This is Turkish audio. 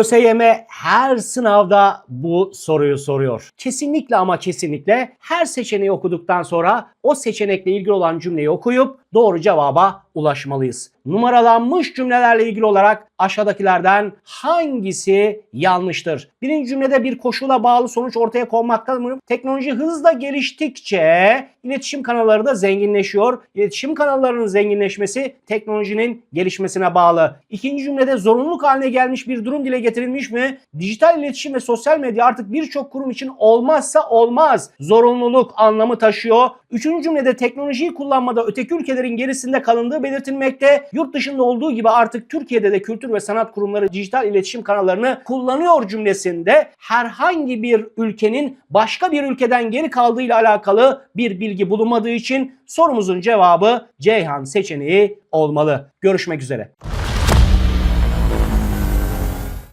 ÖSYM her sınavda bu soruyu soruyor. Kesinlikle ama kesinlikle her seçeneği okuduktan sonra o seçenekle ilgili olan cümleyi okuyup doğru cevaba ulaşmalıyız. Numaralanmış cümlelerle ilgili olarak aşağıdakilerden hangisi yanlıştır? Birinci cümlede bir koşula bağlı sonuç ortaya konmakta mı? Teknoloji hızla geliştikçe iletişim kanalları da zenginleşiyor. İletişim kanallarının zenginleşmesi teknolojinin gelişmesine bağlı. İkinci cümlede zorunluluk haline gelmiş bir durum dile getirilmiş mi? Dijital iletişim ve sosyal medya artık birçok kurum için olmazsa olmaz. Zorunluluk anlamı taşıyor. Üçüncü cümlede teknolojiyi kullanmada öteki ülkelerin gerisinde kalındığı belirtilmekte. Yurt dışında olduğu gibi artık Türkiye'de de kültür ve sanat kurumları dijital iletişim kanallarını kullanıyor cümlesinde herhangi bir ülkenin başka bir ülkeden geri kaldığıyla alakalı bir bilgi bulunmadığı için sorumuzun cevabı Ceyhan seçeneği olmalı. Görüşmek üzere.